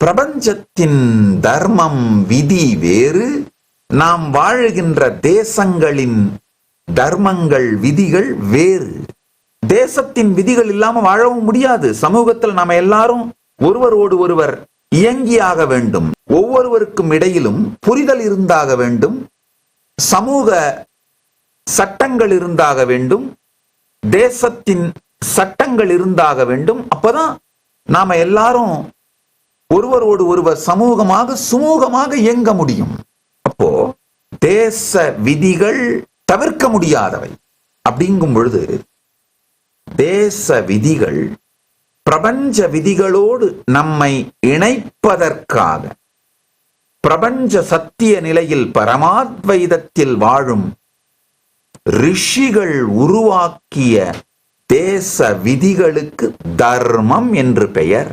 பிரபஞ்சத்தின் தர்மம் விதி வேறு. நாம் வாழுகின்ற தேசங்களின் தர்மங்கள் விதிகள் வேறு. தேசத்தின் விதிகள் இல்லாம வாழவும் முடியாது. சமூகத்தில் நாம எல்லாரும் ஒருவரோடு ஒருவர் இயங்கியாக வேண்டும். ஒவ்வொருவருக்கும் இடையிலும் புரிதல் இருந்தாக வேண்டும். சமூக சட்டங்கள் இருந்தாக வேண்டும். தேசத்தின் சட்டங்கள் இருந்தாக வேண்டும். அப்பதான் நாம எல்லாரும் ஒருவரோடு ஒருவர் சமூகமாக சுமூகமாக இயங்க முடியும். அப்போ தேச விதிகள் தவிர்க்க முடியாதவை. அப்படிங்கும் பொழுது தேச விதிகள் பிரபஞ்ச விதிகளோடு நம்மை இணைப்பதற்காக பிரபஞ்ச சத்திய நிலையில் பரமாத்வைதத்தில் வாழும் ரிஷிகள் உருவாக்கிய தேச விதிகளுக்கு தர்மம் என்று பெயர்.